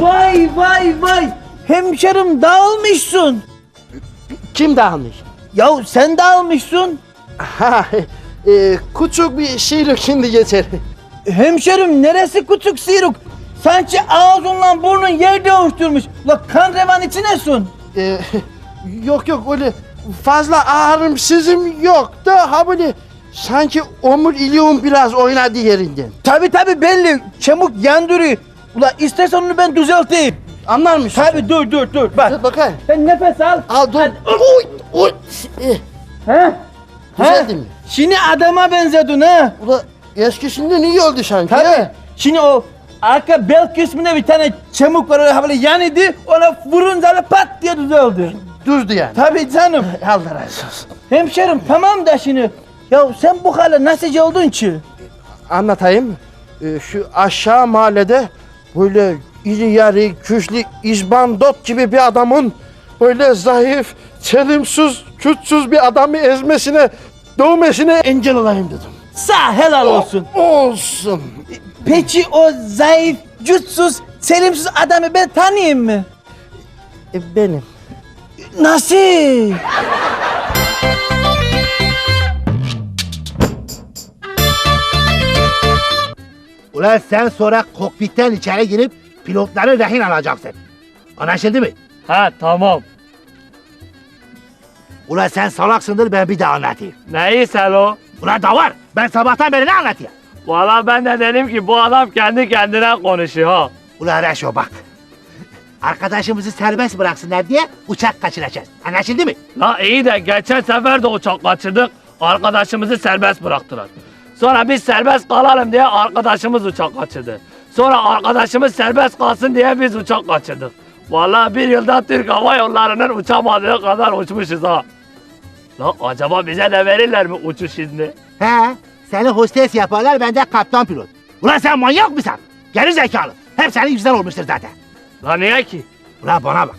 Vay vay vay. Hemşerim dağılmışsın. Kim dağılmış? Ya sen dağılmışsın. Ha, e, küçük bir şiir şimdi geçer. Hemşerim neresi küçük sıyrık? Sanki ağzınla burnun yer değiştirmiş. La kan revan içinesin. E, yok yok öyle fazla ağrım sızım yok da ha böyle sanki omuriliğim biraz oynadı yerinden. Tabi tabi belli. Çabuk yandırıyor. Ula istersen onu ben düzelteyim. Anlar mısın? Tabi dur dur dur. Bak. Dur bakayım. Sen nefes al. Al dur. Oy, oy. E, He? Düzeldi He? mi? Şimdi adama benzedin ha. ula eskisinden iyi oldu sanki. Tabi. ha? Şimdi o arka bel kısmında bir tane çamuk var öyle böyle yan idi. Ona vurunca öyle pat diye düzeldi. Düzdü yani. Tabi canım. Allah razı olsun. Hemşerim tamam da şimdi. Ya sen bu hale nasıl oldun ki? Anlatayım. E, şu aşağı mahallede böyle iri yarı, güçlü, izbandot gibi bir adamın böyle zayıf, çelimsiz, güçsüz bir adamı ezmesine, dövmesine engel olayım dedim. Sağ helal olsun. Olsun. Peki o zayıf, güçsüz, selimsiz adamı ben tanıyayım mı? E, benim. Nasıl? Ulan sen sonra kokpitten içeri girip pilotları rehin alacaksın. Anlaşıldı mı? Ha tamam. Ulan sen salaksındır ben bir daha anlatayım. Neyi Selo? Ulan da var. Ben sabahtan beri ne anlatayım? Valla ben de dedim ki bu adam kendi kendine konuşuyor ha. Ulan Reşo bak. Arkadaşımızı serbest bıraksınlar diye uçak kaçıracağız. Anlaşıldı mı? La iyi de geçen sefer de uçak kaçırdık. Arkadaşımızı serbest bıraktılar. Sonra biz serbest kalalım diye arkadaşımız uçak kaçırdı. Sonra arkadaşımız serbest kalsın diye biz uçak kaçırdık. Vallahi bir yılda Türk Hava Yolları'nın uçamadığı kadar uçmuşuz ha. La acaba bize de verirler mi uçuş izni? He. Seni hostes yaparlar ben de kaptan pilot. Ulan sen manyak mısın? Geri zekalı. Hep senin yüzünden olmuştur zaten. La niye ki? Ulan bana bak.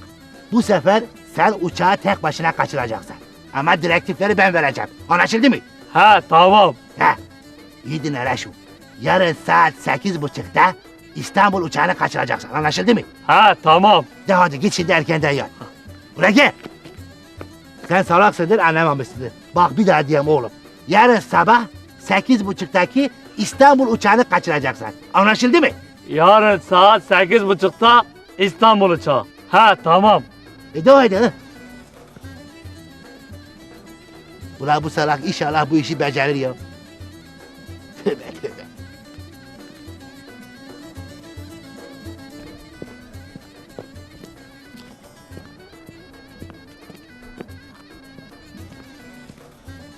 Bu sefer sen uçağı tek başına kaçıracaksın. Ama direktifleri ben vereceğim. Anlaşıldı mı? Ha tamam. He. İyi dinle. Yarın saat sekiz buçukta İstanbul uçağını kaçıracaksın. Anlaşıldı mı? Ha tamam. De hadi git şimdi erkenden yat. Ulan gel. Sen salaksındır anlamamışsındır. Bak bir daha diyeyim oğlum. Yarın sabah sekiz buçuktaki İstanbul uçağını kaçıracaksın. Anlaşıldı mı? Yarın saat sekiz buçukta İstanbul uçağı. Ha tamam. E de haydi. Ulan bu salak inşallah bu işi becerir ya.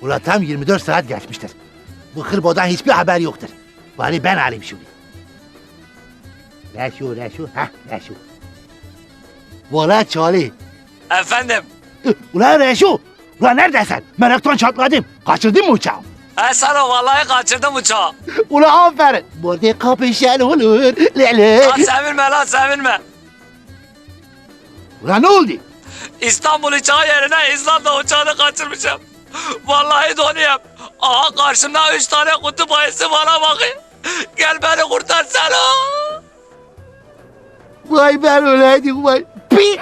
Ulan tam 24 saat geçmiştir. Bu hırbodan hiçbir haber yoktur. Bari ben alayım şunu. Reşu, reşu, heh, reşu. Valla Charlie. Efendim. Ulan Reşu! Ulan neredesin? Meraktan çatladım. Kaçırdın mı uçağı? Ha sana vallahi kaçırdım uçağı. Ulan aferin. Burada kapışan olur. Lele. Lan sevinme lan sevinme. Ulan ne oldu? İstanbul uçağı yerine İzlanda uçağını kaçırmışım. Vallahi donuyum. Aha karşımda üç tane kutup ayısı bana bakıyor. Gel beni kurtar sen Vay ben öyleydim vay. Pi!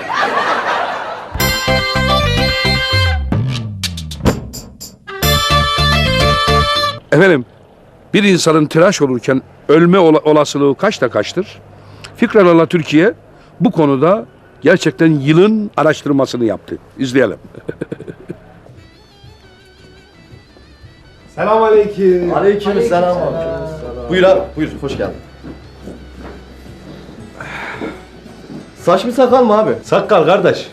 Efendim, bir insanın tıraş olurken ölme ola- olasılığı kaçta kaçtır? Fikralala Türkiye bu konuda gerçekten yılın araştırmasını yaptı. İzleyelim. Selamünaleyküm. Aleykümselam abi. Buyur abi, buyur. Hoş geldin. Saç mı sakal mı abi? Sakkal kardeş.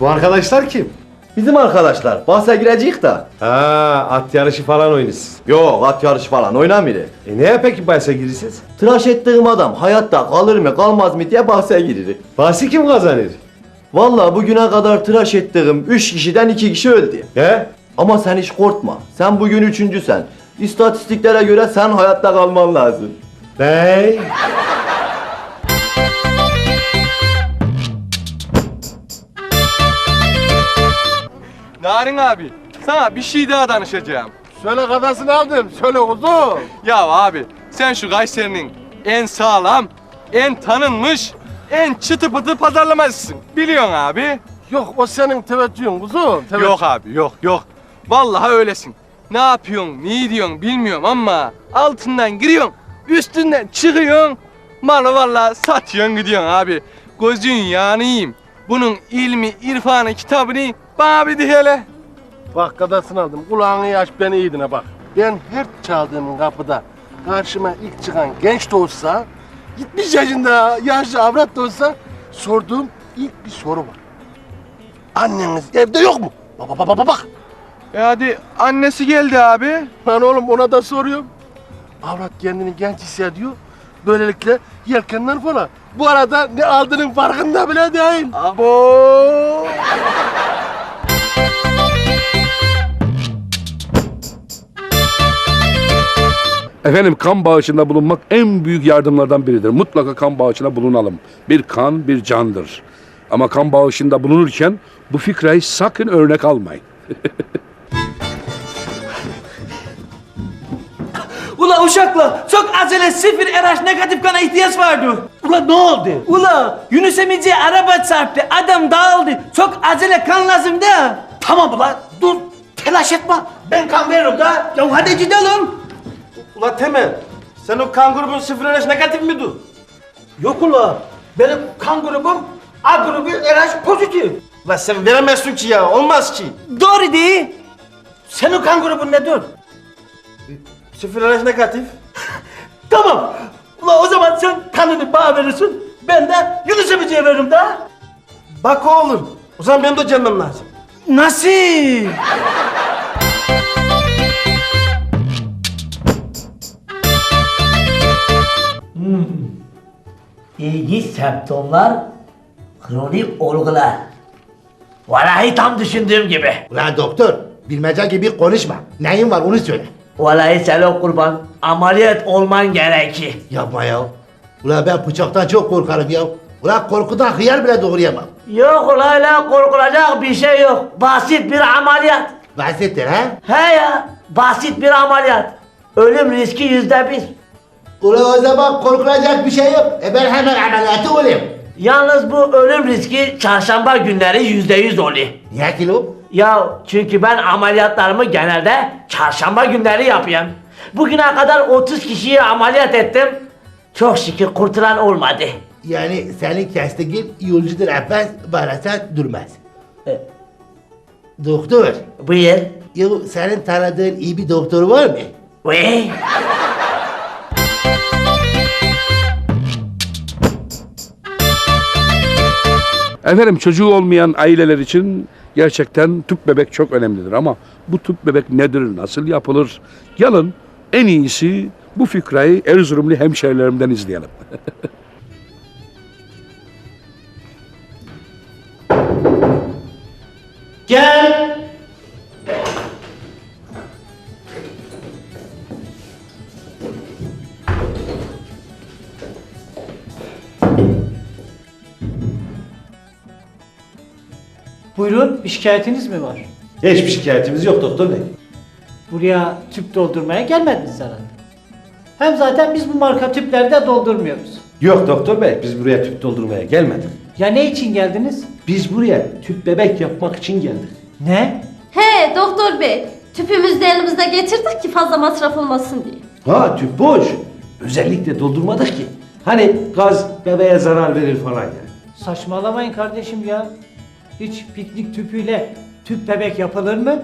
Bu arkadaşlar kim? Bizim arkadaşlar bahse girecek da. Ha, at yarışı falan oynasın. Yok at yarışı falan oynamıyor. E neye peki bahse girirsiniz? Tıraş ettiğim adam hayatta kalır mı kalmaz mı diye bahse girir. Bahsi kim kazanır? Vallahi bugüne kadar tıraş ettiğim 3 kişiden 2 kişi öldü. He? Ama sen hiç korkma. Sen bugün üçüncüsen. İstatistiklere göre sen hayatta kalman lazım. Bey. Narin abi, sana bir şey daha danışacağım. Söyle kadasını aldım. Söyle uzun. Ya abi sen şu Kayseri'nin en sağlam, en tanınmış, en çıtı pıtı pazarlamacısın. Biliyorsun abi. Yok o senin teveccühün uzun. Teveccüh. Yok abi yok yok. Vallahi öylesin. Ne yapıyorsun, ne diyorsun bilmiyorum ama altından giriyorsun, üstünden çıkıyorsun. Malı vallahi satıyorsun gidiyorsun abi. Gözün yiyeyim. Bunun ilmi, irfanı, kitabını bana bir de hele. Bak kadasını aldım. Kulağını aç beni iyi dinle bak. Ben her çaldığım kapıda karşıma ilk çıkan genç de olsa 70 yaşında yaşlı avrat da olsa sorduğum ilk bir soru var. Anneniz evde yok mu? Baba baba baba bak. E hadi annesi geldi abi. Lan oğlum ona da soruyorum. Avrat kendini genç hissediyor. Böylelikle yelkenler falan. Bu arada ne aldığının farkında bile değil. Abo. Efendim kan bağışında bulunmak en büyük yardımlardan biridir. Mutlaka kan bağışında bulunalım. Bir kan bir candır. Ama kan bağışında bulunurken bu fikreyi sakın örnek almayın. Ula uşakla çok acele sıfır RH negatif kana ihtiyaç vardı. Ula ne oldu? Ula Yunus Emice'ye araba çarptı. Adam dağıldı. Çok acele kan lazım da. Tamam ula dur. Telaş etme. Ben kan veririm da. Ya hadi gidelim. Ula Temel, sen o kan grubun sıfır RH negatif mi dur? Yok ula. Benim kan grubum A grubu RH pozitif. Ula sen veremezsin ki ya, olmaz ki. Doğru değil. Senin kan grubun nedir? Sıfır RH negatif. Tamam. Ula o zaman sen kanını bana verirsin. Ben de Yunus Emici'ye veririm da. Bak oğlum, o zaman benim de canım lazım. Nasıl? İlginç semptomlar, kronik olgular. Vallahi tam düşündüğüm gibi. Ulan doktor, bilmece gibi konuşma. Neyin var onu söyle. Vallahi selam kurban, ameliyat olman gerekir. Yapma ya. Ulan ben bıçaktan çok korkarım ya. Ulan korkudan hıyar bile doğrayamam. Yok ulan öyle korkulacak bir şey yok. Basit bir ameliyat. Bahsettir ha? He ya, basit bir ameliyat. Ölüm riski yüzde bir. Ulan o zaman korkulacak bir şey yok. E ben hemen ameliyatı olayım. Yalnız bu ölüm riski çarşamba günleri yüzde yüz oluyor. Niye kilo? Ya çünkü ben ameliyatlarımı genelde çarşamba günleri yapıyorum. Bugüne kadar 30 kişiyi ameliyat ettim. Çok şükür kurtulan olmadı. Yani senin kestiğin yolcudur efendim, barasa durmaz. E. Doktor, Buyur. ya senin tanıdığın iyi bir doktor var mı? Ve Efendim çocuğu olmayan aileler için gerçekten tüp bebek çok önemlidir ama bu tüp bebek nedir, nasıl yapılır? Gelin en iyisi bu fikrayı Erzurumlu hemşerilerimden izleyelim. Gel. Buyurun, bir şikayetiniz mi var? Hiçbir şikayetimiz yok doktor bey. Buraya tüp doldurmaya gelmediniz herhalde. Hem zaten biz bu marka tüplerde doldurmuyoruz. Yok doktor bey biz buraya tüp doldurmaya gelmedik. Ya ne için geldiniz? Biz buraya tüp bebek yapmak için geldik. Ne? He doktor bey, tüpümüzü de yanımızda getirdik ki fazla masraf olmasın diye. Ha tüp boş. Özellikle doldurmadık ki. Hani gaz bebeğe zarar verir falan yani. Saçmalamayın kardeşim ya. Hiç piknik tüpüyle tüp bebek yapılır mı?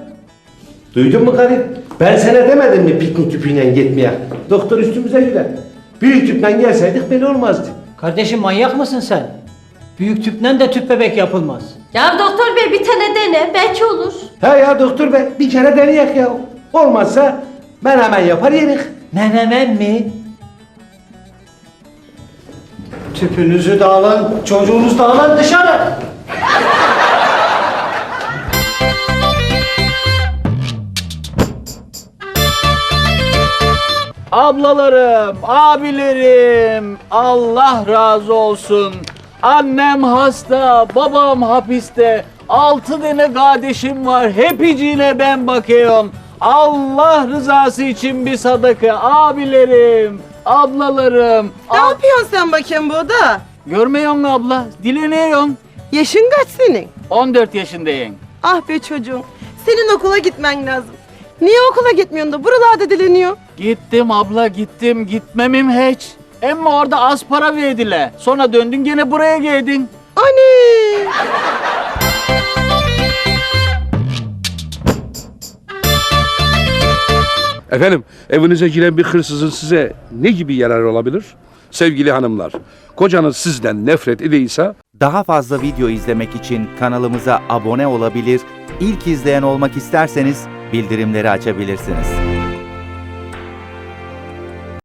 Duydun mu karı? Ben sana demedim mi piknik tüpüyle gitmeye? Doktor üstümüze güler. Büyük tüple gelseydik böyle olmazdı. Kardeşim manyak mısın sen? Büyük tüpten de tüp bebek yapılmaz. Ya doktor bey bir tane dene, belki olur. He ya doktor bey bir kere deneyek ya. Olmazsa ben hemen yapar yerik. Menemen mi? Tüpünüzü de alın, çocuğunuzu da alın dışarı. Ablalarım, abilerim, Allah razı olsun. Annem hasta, babam hapiste. Altı tane kardeşim var, hepiciyle ben bakıyorum. Allah rızası için bir sadaka abilerim, ablalarım. Ne yapıyorsun sen bakayım burada? Görmüyor musun abla? Dileniyorum. Yaşın kaç senin? 14 yaşındayım. Ah be çocuğum. Senin okula gitmen lazım. Niye okula gitmiyorsun da buralarda dileniyor? Gittim abla gittim gitmemim hiç. Ama orada az para verdiler. Sonra döndün gene buraya geldin. Anne! Efendim evinize giren bir hırsızın size ne gibi yararı olabilir? Sevgili hanımlar, kocanız sizden nefret ediyse Daha fazla video izlemek için kanalımıza abone olabilir, ilk izleyen olmak isterseniz bildirimleri açabilirsiniz.